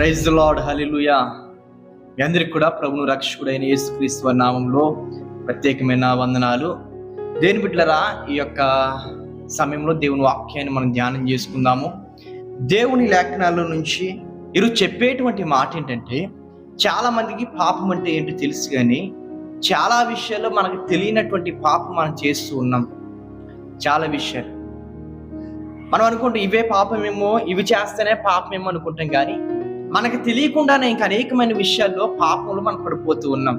Praise lord hallelujah మీ అందరికి కూడా ప్రభును రక్షకుడైన యేసుక్రీస్తు నామంలో ప్రత్యేకమైన వందనాలు. దేని బిడ్డలరా ఈ యొక్క సమయంలో దేవుని వాక్యాన్ని మనం ధ్యానం చేసుకుందాము. దేవుని లేఖనాల నుంచి వీరు చెప్పేటువంటి మాట ఏంటంటే చాలా మందికి పాపం అంటే ఏంటో తెలుసు కానీ చాలా విషయాల్లో మనకు తెలియనటువంటి పాపం మనం చేస్తూ ఉన్నాం. చాలా విషయాలు. మనం అనుకుంటాం ఇవే పాపమేమో ఇవి చేస్తేనే పాపమేమో అనుకుంటాం కానీ మనకు తెలియకుండానే ఇంకా అనేకమైన విషయాల్లో పాపంలో మనం పడిపోతూ ఉన్నాం.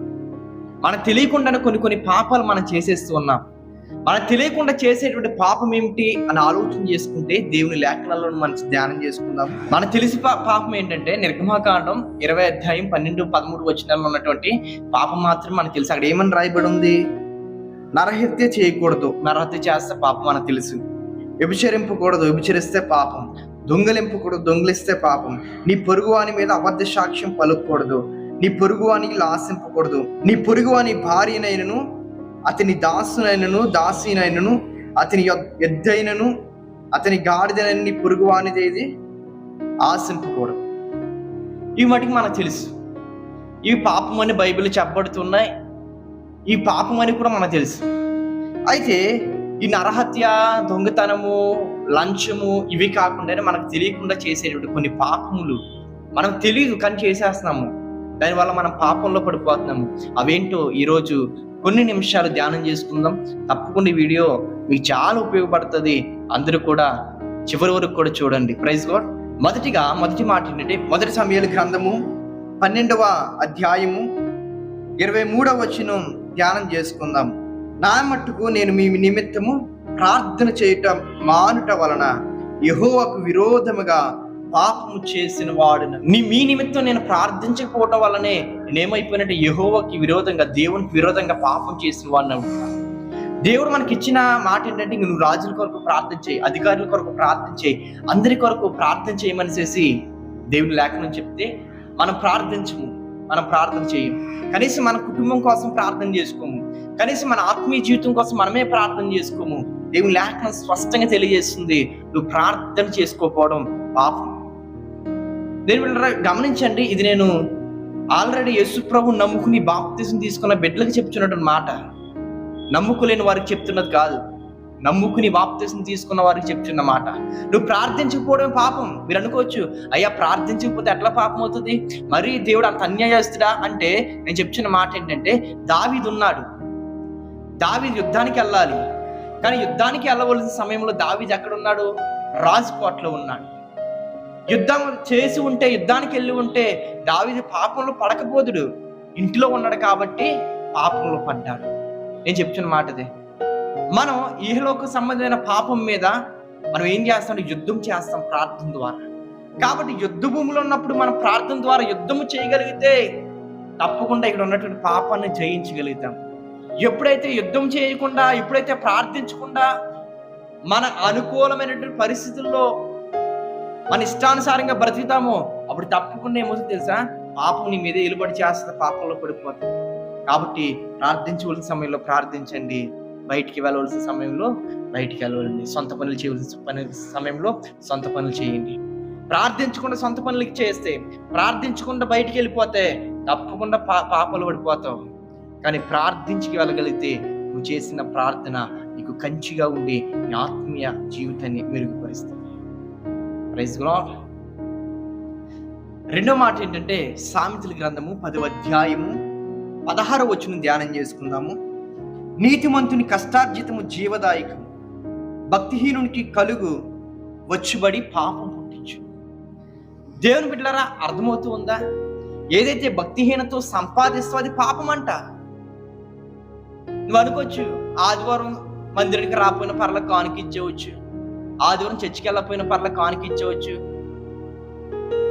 మనకు తెలియకుండానే కొన్ని కొన్ని పాపాలు మనం చేసేస్తూ ఉన్నాం. మనకు తెలియకుండా చేసేటువంటి పాపం ఏమిటి అని ఆలోచన చేసుకుంటే దేవుని లేఖనాల్లో మనం ధ్యానం చేసుకుందాం. మన తెలిసి పా- పాపం ఏంటంటే నిర్గమాకాండం ఇరవై అధ్యాయం పన్నెండు పదమూడు వచనాల్లో ఉన్నటువంటి పాపం మాత్రం మనకు తెలుసు. అక్కడ ఏమని రాయబడి ఉంది నరహత్య చేయకూడదు. నరహత్య చేస్తే పాపం మనకు తెలుసు. వ్యభిచరింపకూడదు. వ్యభిచరిస్తే పాపం. దొంగలింపకూడదు దొంగిలిస్తే పాపం. నీ పొరుగువాని మీద అబద్ధ సాక్ష్యం పలుకూడదు నీ పొరుగువానికి లాసింపకూడదు నీ పొరుగువాని భార్యనైనను అతని దాసునైనను దాసినైనను అతని ఎద్దైనను అతని గాడిదనైన నీ పొరుగువానిదేది ఆశింపకూడదు. ఈ మటుకు మనకు తెలుసు. ఈ పాపం అని బైబిల్ చెప్పబడుతున్నాయి. ఈ పాపం అని కూడా మనకు తెలుసు. అయితే ఈ నరహత్య దొంగతనము లంచము ఇవి కాకుండానే మనకు తెలియకుండా చేసేటువంటి కొన్ని పాపములు మనం తెలియదు కానీ చేసేస్తున్నాము. దానివల్ల మనం పాపంలో పడిపోతున్నాము. అవేంటో ఈరోజు కొన్ని నిమిషాలు ధ్యానం చేసుకుందాం. తప్పకుండా ఈ వీడియో మీకు చాలా ఉపయోగపడుతుంది. అందరూ కూడా చివరి వరకు కూడా చూడండి. ప్రైజ్ గోడ్ మొదటిగా మొదటి మాట ఏంటంటే మొదటి సమయాల గ్రంథము పన్నెండవ అధ్యాయము ఇరవై మూడవ వచనం ధ్యానం చేసుకుందాం. నా మట్టుకు నేను మీ నిమిత్తము ప్రార్థన చేయటం మానుట వలన యహోవకు విరోధముగా పాపము చేసిన వాడును. నీ మీ నిమిత్తం నేను ప్రార్థించకపోవటం వల్లనే నేనేమైపోయినట్టు యహోవకి విరోధంగా దేవునికి విరోధంగా పాపం చేసిన వాడిని అవుతున్నాను దేవుడు మనకి ఇచ్చిన మాట ఏంటంటే నువ్వు రాజుల కొరకు ప్రార్థన చేయి అధికారుల కొరకు ప్రార్థన చేయి అందరి కొరకు ప్రార్థన చేయమని చేసి దేవుని లేఖనం చెప్తే మనం ప్రార్థించము మనం ప్రార్థన చేయం. కనీసం మన కుటుంబం కోసం ప్రార్థన చేసుకోము. కనీసం మన ఆత్మీయ జీవితం కోసం మనమే ప్రార్థన చేసుకోము. దేవుని లేఖనం స్పష్టంగా తెలియజేస్తుంది. నువ్వు ప్రార్థన చేసుకోకపోవడం పాపం. దేవుని గమనించండి ఇది నేను ఆల్రెడీ యేసుప్రభు నమ్ముకుని బాప్తిజం తీసుకున్న బిడ్డలకు చెప్తున్నటువంటి మాట. నమ్ముకోలేని వారికి చెప్తున్నది కాదు. నమ్ముకుని బాప్తిజం తీసుకున్న వారికి చెప్తున్న మాట. నువ్వు ప్రార్థించకపోవడం పాపం. మీరు అనుకోవచ్చు అయ్యా ప్రార్థించకపోతే ఎట్లా పాపం అవుతుంది? మరీ దేవుడు అంత అన్యాయస్తుడా? అంటే నేను చెప్తున్న మాట ఏంటంటే దావీదు దావి యుద్ధానికి వెళ్ళాలి. కానీ యుద్ధానికి వెళ్ళవలసిన సమయంలో దావీదు ఎక్కడ ఉన్నాడు రాజ్కోట్లో ఉన్నాడు. యుద్ధం చేసి ఉంటే యుద్ధానికి వెళ్ళి ఉంటే దావీదు పాపంలో పడకపోదుడు. ఇంట్లో ఉన్నాడు కాబట్టి పాపంలో పడ్డాడు. నేను చెప్తున్న మాటది. మనం ఈహలోకి సంబంధమైన పాపం మీద మనం ఏం చేస్తాం? యుద్ధం చేస్తాం ప్రార్థన ద్వారా. కాబట్టి యుద్ధ భూమిలో ఉన్నప్పుడు మనం ప్రార్థన ద్వారా యుద్ధము చేయగలిగితే తప్పకుండా ఇక్కడ ఉన్నటువంటి పాపాన్ని జయించగలుగుతాం. ఎప్పుడైతే యుద్ధం చేయకుండా ఎప్పుడైతే ప్రార్థించకుండా మన అనుకూలమైనటువంటి పరిస్థితుల్లో మన ఇష్టానుసారంగా బ్రతుకుతామో అప్పుడు తప్పకుండా ఏమవుతుంది తెలుసా? పాపం నీ మీద ఎలుబడి చేస్తుంది పాపంలో పడిపోతుంది. కాబట్టి ప్రార్థించవలసిన సమయంలో ప్రార్థించండి. బయటికి వెళ్ళవలసిన సమయంలో బయటికి వెళ్ళవలండి. సొంత పనులు చేయవలసిన పని సమయంలో సొంత పనులు చేయండి. ప్రార్థించకుండా సొంత పనులకి చేస్తే ప్రార్థించకుండా బయటికి వెళ్ళిపోతే తప్పకుండా పా పాపలు పడిపోతావు. కానీ ప్రార్థించి వెళ్ళగలిగితే నువ్వు చేసిన ప్రార్థన నీకు కంచిగా ఉండి నీ ఆత్మీయ జీవితాన్ని మెరుగుపరుస్తుంది. ప్రైజ్ గ్రాడ్ రెండో మాట ఏంటంటే సామెతల గ్రంథము పదవ అధ్యాయము పదహారు వచ్చును ధ్యానం చేసుకుందాము. నీతిమంతుని కష్టార్జితము జీవదాయకము భక్తిహీనునికి కలుగు వచ్చుబడి పాపం పుట్టించు. దేవుని బిడ్డలారా అర్థమవుతూ ఉందా? ఏదైతే భక్తిహీనతో సంపాదిస్తో అది పాపం అంట. నువ్వు అనుకోవచ్చు ఆదివారం మందిరానికి రాకపోయిన పర్ల కానుకిచ్చేవచ్చు ఆదివారం చర్చికి వెళ్ళకపోయిన పర్ల కానుకిచ్చేవచ్చు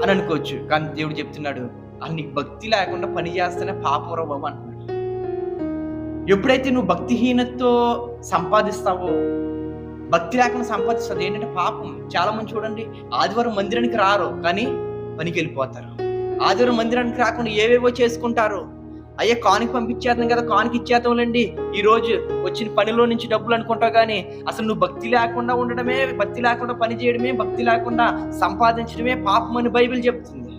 అని అనుకోవచ్చు. కానీ దేవుడు చెప్తున్నాడు అన్ని నీకు భక్తి లేకుండా పని చేస్తేనే పాపం బాబు అంటున్నాడు. ఎప్పుడైతే నువ్వు భక్తిహీనతో సంపాదిస్తావో భక్తి లేకుండా సంపాదిస్తుంది ఏంటంటే పాపం. చాలా మంది చూడండి ఆదివారం మందిరానికి రారు కానీ పనికి వెళ్ళిపోతారు. ఆదివారం మందిరానికి రాకుండా ఏవేవో చేసుకుంటారు. అయ్యే కానుక పంపించేద్దాం కదా కానుక ఇచ్చేద్దాంలేండి ఈ రోజు వచ్చిన పనిలో నుంచి డబ్బులు అనుకుంటావు కానీ అసలు నువ్వు భక్తి లేకుండా ఉండడమే భక్తి లేకుండా పని చేయడమే భక్తి లేకుండా సంపాదించడమే పాపం అని బైబిల్ చెప్తుంది.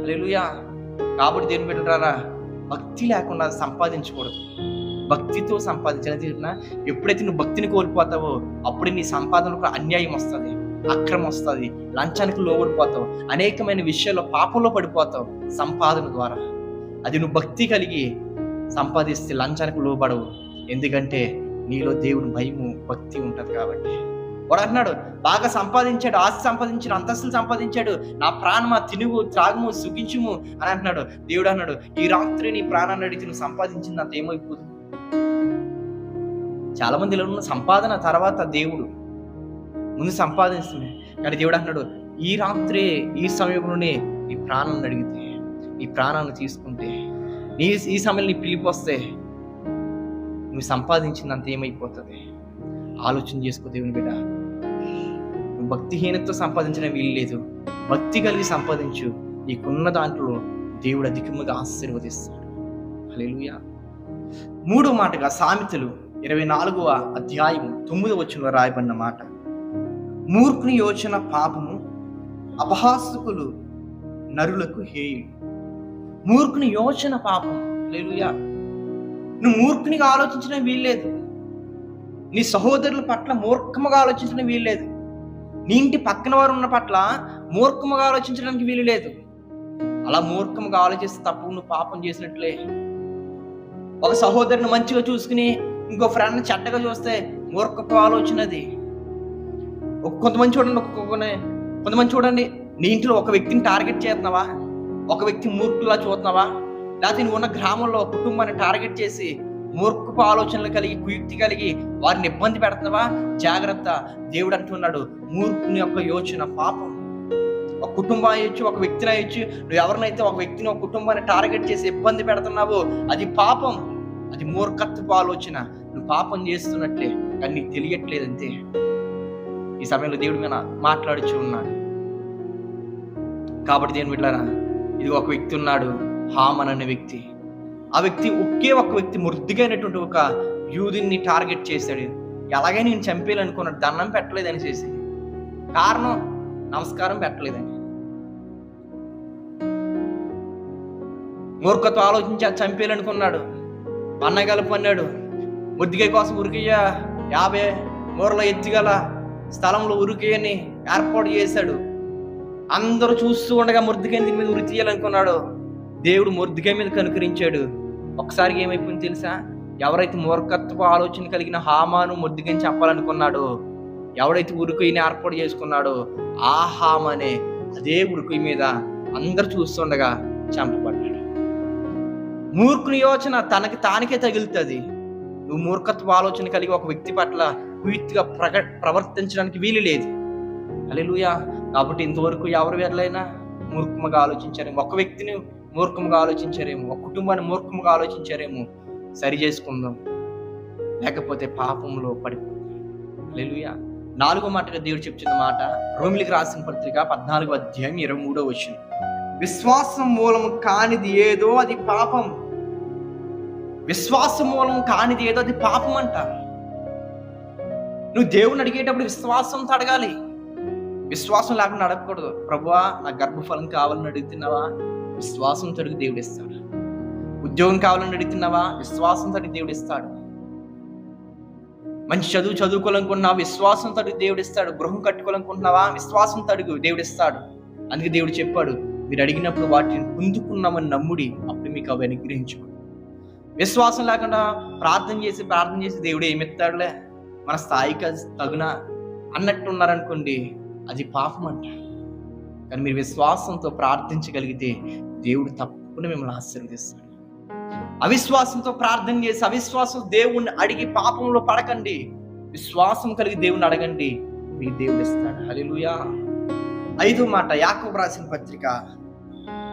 హల్లెలూయా. కాబట్టి దేని పెట్టారా భక్తి లేకుండా సంపాదించకూడదు. భక్తితో సంపాదించాలి. ఎప్పుడైతే నువ్వు భక్తిని కోల్పోతావో అప్పుడే నీ సంపాదనకు అన్యాయం వస్తుంది అక్రమం వస్తుంది లంచానికి లోబడిపోతావు అనేకమైన విషయాల్లో పాపంలో పడిపోతావు సంపాదన ద్వారా. అది నువ్వు భక్తి కలిగి సంపాదిస్తే లంచానికి లోబడవు. ఎందుకంటే నీలో దేవుని భయము భక్తి ఉంటుంది కాబట్టి. వాడు అంటున్నాడు బాగా సంపాదించాడు ఆస్తి సంపాదించాడు అంతస్తులు సంపాదించాడు నా ప్రాణమా తినుగు త్రాగుము సుఖించుము అని అంటున్నాడు. దేవుడు అన్నాడు ఈ రాత్రి నీ ప్రాణాన్ని అడిగి నువ్వు సంపాదించింది అంత ఏమైపోదు. చాలా మందిలో ఉన్న సంపాదన తర్వాత దేవుడు ముందు సంపాదిస్తుంది. కానీ దేవుడు అన్నాడు ఈ రాత్రి ఈ సమయంలోనే నీ ప్రాణాన్ని అడిగితే నీ ప్రాణాన్ని తీసుకుంటే నీ ఈ సమయంలో నీ పిలిపి వస్తే నువ్వు సంపాదించినంత ఏమైపోతుంది? ఆలోచన చేసుకో దేవుని బిడ్డ. నువ్వు భక్తిహీనతతో సంపాదించడం వీలు లేదు. భక్తి కలిగి సంపాదించు. నీకున్న దాంట్లో దేవుడు అధికముగా ఆశీర్వదిస్తాడు. హల్లెలూయా. మూడో మాటగా సామెతలు ఇరవై నాలుగవ అధ్యాయం తొమ్మిది వచ్చిన రాయబడిన మాట. మూర్ఖుని యోచన పాపము అపహాసకులు నరులకు హేయు మూర్ఖుని యోచన పాపం. లేలుయా నువ్వు మూర్ఖునిగా ఆలోచించడం వీల్లేదు. నీ సహోదరుల పట్ల మూర్ఖముగా ఆలోచించడం వీల్లేదు. నీ ఇంటి పక్కన వారు ఉన్న పట్ల మూర్ఖముగా ఆలోచించడానికి వీలు లేదు అలా మూర్ఖముగా ఆలోచిస్తే తప్పు నువ్వు పాపం చేసినట్లే. ఒక సహోదరుని మంచిగా చూసుకుని ఇంకో ఫ్రెండ్ని చెడ్డగా చూస్తే మూర్ఖపు ఆలోచనది కొంతమంది చూడండి ఒక్కొక్కనే కొంతమంది చూడండి నీ ఇంట్లో ఒక వ్యక్తిని టార్గెట్ చేస్తున్నావా? ఒక వ్యక్తి మూర్ఖులా చూస్తున్నావా? లేకపోతే నువ్వు ఉన్న గ్రామంలో కుటుంబాన్ని టార్గెట్ చేసి మూర్ఖపు ఆలోచనలు కలిగి కుయుక్తి కలిగి వారిని ఇబ్బంది పెడుతున్నావా? జాగ్రత్త. దేవుడు అంటున్నాడు మూర్ఖుని యొక్క యోచన పాపం. ఒక కుటుంబం అయ్యొచ్చు ఒక వ్యక్తిని అయ్యొచ్చు నువ్వు ఎవరినైతే ఒక వ్యక్తిని ఒక కుటుంబాన్ని టార్గెట్ చేసి ఇబ్బంది పెడుతున్నావో అది పాపం. అది మూర్ఖత్వపు ఆలోచన. నువ్వు పాపం చేస్తున్నట్లే కానీ నీకు తెలియట్లేదు అంతే. ఈ సమయంలో దేవుడు మీద మాట్లాడుచు ఉన్నాడు. కాబట్టి దేని బిడ్డారా ఇది ఒక వ్యక్తి ఉన్నాడు హామన్ అనే వ్యక్తి. ఆ వ్యక్తి ఒకే ఒక వ్యక్తి మృద్దిగైనటువంటి ఒక యూదిని టార్గెట్ చేశాడు. ఎలాగైనా నేను చంపేయాలనుకున్నాడు దండం పెట్టలేదని చేసి. కారణం నమస్కారం పెట్టలేదని. మూర్ఖతో ఆలోచించి చంపేయాలనుకున్నాడు. అన్నగలుపు అన్నాడు ముద్దికాయ కోసం ఉరికయ్య యాభై మూరల ఎత్తుగల స్థలంలో ఉరికేయని ఏర్పాటు చేశాడు. అందరూ చూస్తూ ఉండగా ముద్దికాయ దీని మీద ఉరి తీయాలనుకున్నాడు. దేవుడు ముద్దికాయ మీద కనుకరించాడు. ఒకసారి ఏమైపోయింది తెలుసా? ఎవరైతే మూర్ఖత్వ ఆలోచన కలిగిన హామాను ముద్దికని చెప్పాలనుకున్నాడో ఎవడైతే ఉరుకుని ఏర్పాటు చేసుకున్నాడో ఆ హామనే అదే ఉరుకు మీద అందరు చూస్తుండగా చంపబడ్డాడు. మూర్ఖుని యోచన తనకి తానికే తగులుతుంది. నువ్వు మూర్ఖత్వ ఆలోచన కలిగి ఒక వ్యక్తి పట్ల కుయుక్తిగా ప్రక ప్రవర్తించడానికి వీలు లేదు. అలెలుయా కాబట్టి ఇంతవరకు ఎవరు వెళ్ళైనా మూర్ఖముగా ఆలోచించారేమో ఒక వ్యక్తిని మూర్ఖముగా ఆలోచించారేమో ఒక కుటుంబాన్ని మూర్ఖముగా ఆలోచించారేమో సరి చేసుకుందాం. లేకపోతే పాపంలో పడిపోతాం. లెలుయా నాలుగో మాటగా దేవుడు చెప్తున్న మాట రోమిలికి రాసిన పత్రిక పద్నాలుగో అధ్యాయం ఇరవై మూడో వచ్చింది విశ్వాసం మూలం కానిది ఏదో అది పాపం. విశ్వాసం మూలం కానిది ఏదో అది పాపం అంట. నువ్వు దేవుని అడిగేటప్పుడు విశ్వాసంతో అడగాలి. విశ్వాసం లేకుండా అడగకూడదు ప్రభువా నా గర్భఫలం కావాలని అడుగుతున్నావా? విశ్వాసం తొడిగి దేవుడు ఇస్తాడు. ఉద్యోగం కావాలని అడుగుతున్నావా? విశ్వాసం అడిగి దేవుడు ఇస్తాడు. మంచి చదువు చదువుకోవాలనుకున్నావా విశ్వాసం అడిగి దేవుడు ఇస్తాడు. గృహం కట్టుకోవాలనుకుంటున్నావా? విశ్వాసం తడుగు దేవుడు ఇస్తాడు. అందుకే దేవుడు చెప్పాడు మీరు అడిగినప్పుడు వాటిని పొందుకున్నామని నమ్ముడి అప్పుడు మీకు అవి అనుగ్రహించుకోండి విశ్వాసం లేకుండా ప్రార్థన చేసి ప్రార్థన చేసి దేవుడు ఏమిస్తాడులే మన స్థాయికి తగున అన్నట్టు ఉన్నారనుకోండి అది పాపం అంట కానీ మీరు విశ్వాసంతో ప్రార్థించగలిగితే దేవుడు తప్పకుండా మిమ్మల్ని ఆశీర్వదిస్తాడు. అవిశ్వాసంతో ప్రార్థన చేసి అవిశ్వాసం దేవుణ్ణి అడిగి పాపంలో పడకండి. విశ్వాసం కలిగి దేవుణ్ణి అడగండి. మీ దేవుడు ఇస్తాడు. హలిలుయా ఐదో మాట యాకోబు రాసిన పత్రిక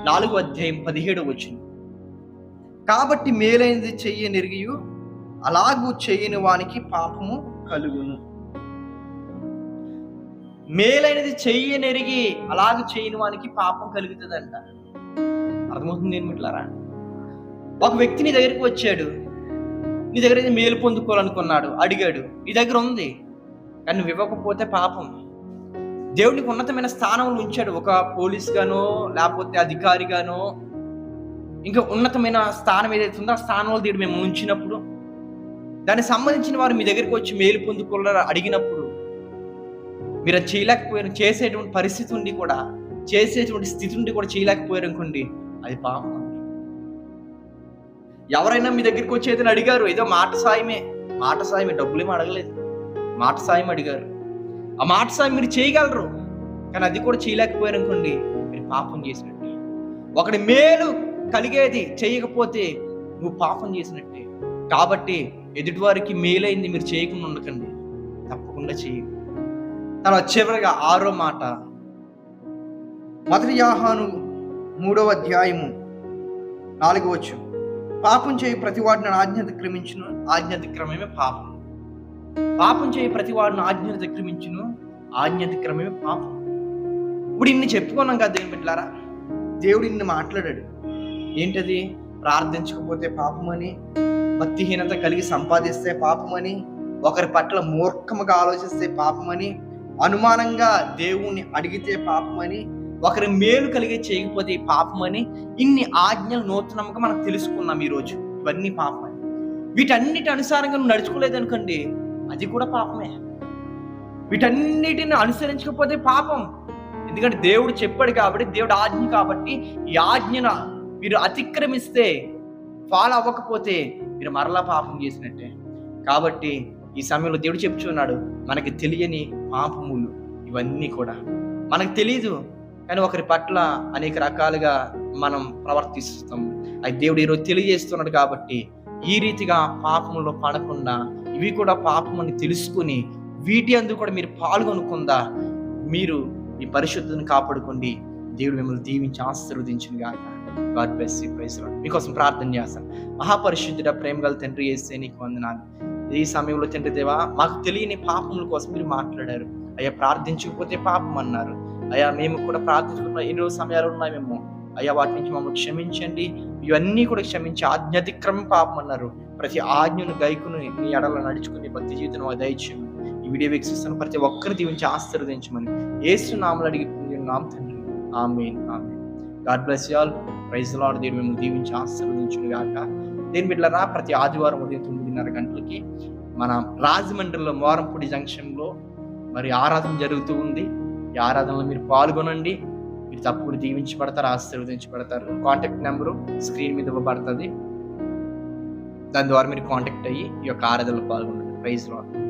నాలుగు అధ్యాయం పదిహేడు వచ్చింది కాబట్టి మేలైనది చెయ్యనిరిగియు అలాగూ చెయ్యని వానికి పాపము కలుగును. మేలైనది చెయ్యనెరిగి అలాగ చేయని వానికి పాపం కలుగుతుందంట. అర్థమవుతుంది నేను ఒక వ్యక్తి నీ దగ్గరికి వచ్చాడు. నీ దగ్గర మేలు పొందుకోవాలనుకున్నాడు. అడిగాడు. నీ దగ్గర ఉంది. కానీ నువ్వు ఇవ్వకపోతే పాపం. దేవుడికి ఉన్నతమైన స్థానంలో ఉంచాడు. ఒక పోలీస్ గానో లేకపోతే అధికారిగానో ఇంకా ఉన్నతమైన స్థానం ఏదైతే ఉందో ఆ స్థానంలో దేవుడు మేము ఉంచినప్పుడు దానికి సంబంధించిన వారు మీ దగ్గరికి వచ్చి మేలు పొందుకోవాలని అడిగినప్పుడు మీరు అది చేయలేకపోయారు చేసేటువంటి పరిస్థితి ఉండి కూడా చేసేటువంటి స్థితి ఉండి కూడా చేయలేకపోయారు అనుకోండి అది పాపం అండి. ఎవరైనా మీ దగ్గరికి వచ్చి ఏదైనా అడిగారు ఏదో మాట సాయమే మాట సాయమే డబ్బులేమో అడగలేదు. మాట సాయం అడిగారు. ఆ మాట సాయం మీరు చేయగలరు కానీ అది కూడా చేయలేకపోయారు అనుకోండి మీరు పాపం చేసినట్టు. ఒకటి మేలు కలిగేది చేయకపోతే నువ్వు పాపం చేసినట్టే. కాబట్టి ఎదుటివారికి మేలైంది మీరు చేయకుండా ఉండకండి. తప్పకుండా చేయండి. తర్వాత చివరిగా ఆరో మాట. మొదటి యాహాను మూడవ అధ్యాయము నాలుగవచ్చు పాపం చేయి ప్రతివాడిని ఆజ్ఞ అతిక్రమించును ఆజ్ఞ అతిక్రమమే పాపం. పాపం చేయి ప్రతివాడిని ఆజ్ఞ అతిక్రమించును ఆజ్ఞ అతిక్రమమే పాపం. ఇప్పుడు ఇన్ని చెప్పుకున్నాం కదా దేవుని బిడ్డలారా? దేవుడు ఇన్ని మాట్లాడాడు. ఏంటది? ప్రార్థించకపోతే పాపమని భక్తిహీనత కలిగి సంపాదిస్తే పాపమని ఒకరి పట్ల మూర్ఖముగా ఆలోచిస్తే పాపమని అనుమానంగా దేవుణ్ణి అడిగితే పాపమని ఒకరి మేలు కలిగే చేయకపోతే పాపమని ఇన్ని ఆజ్ఞలు నూతనంగా మనం తెలుసుకున్నాం ఈరోజు. ఇవన్నీ పాపమని. వీటన్నిటి అనుసారంగా నువ్వు నడుచుకోలేదనుకోండి అది కూడా పాపమే. వీటన్నిటిని అనుసరించకపోతే పాపం. ఎందుకంటే దేవుడు చెప్పాడు కాబట్టి దేవుడు ఆజ్ఞ కాబట్టి ఈ ఆజ్ఞన మీరు అతిక్రమిస్తే ఫాలో అవ్వకపోతే మీరు మరలా పాపం చేసినట్టే. కాబట్టి ఈ సమయంలో దేవుడు చెప్తున్నాడు మనకి తెలియని పాపములు ఇవన్నీ కూడా. మనకు తెలియదు కానీ ఒకరి పట్ల అనేక రకాలుగా మనం ప్రవర్తిస్తాం. అది దేవుడు ఈరోజు తెలియజేస్తున్నాడు కాబట్టి ఈ రీతిగా పాపములో పడకుండా ఇవి కూడా పాపమని తెలుసుకుని వీటి అందు కూడా మీరు పాల్గొనకుండా మీరు మీ పరిశుద్ధిని కాపాడుకోండి. దేవుడు మిమ్మల్ని దీవించి ఆశీర్వదించింది గాక. గాడ్ బ్లెస్ యూ ప్రైజ్ మీకోసం ప్రార్థన చేస్తాను. మహాపరిశుద్ధుడ ప్రేమ గల తండ్రి వేస్తే నీకు వందనాలు. ఈ సమయంలో తండ్రి దేవా మాకు తెలియని పాపముల కోసం మీరు మాట్లాడారు. అయ్యా ప్రార్థించకపోతే పాపం అన్నారు. అయ్యా మేము కూడా ప్రార్థించుకున్న ఎన్నో సమయాలు ఉన్నాయి మేము. అయ్యా వాటి నుంచి మమ్మల్ని క్షమించండి. ఇవన్నీ కూడా క్షమించి ఆజ్ఞాతిక్రమం పాపం అన్నారు. ప్రతి ఆజ్ఞను గైకును మీ ఎడలో నడుచుకుని భక్తి జీవితం దయచేయము ఈ వీడియో వీక్షిస్తున్న ప్రతి ఒక్కరి దీవించి ఆశీర్వదించమని ఏసు నామలు అడిగి నామ తండ్రి. ఆమె ఆమె God bless all. Praise lord దేవుడు మేము దీవించి ఆశీర్వదించును గాక దేని బిడ్డలరా ప్రతి ఆదివారం ఉదయం తొమ్మిదిన్నర గంటలకి మన రాజమండ్రిలో మోరంపూడి జంక్షన్లో మరి ఆరాధన జరుగుతూ ఉంది. ఈ ఆరాధనలో మీరు పాల్గొనండి. మీరు తప్పుడు దీవించబడతారు ఆశీర్వదించబడతారు. కాంటాక్ట్ నెంబరు స్క్రీన్ మీద ఇవ్వబడుతుంది. దాని ద్వారా మీరు కాంటాక్ట్ అయ్యి ఈ యొక్క ఆరాధనలో పాల్గొనండి. Praise lord.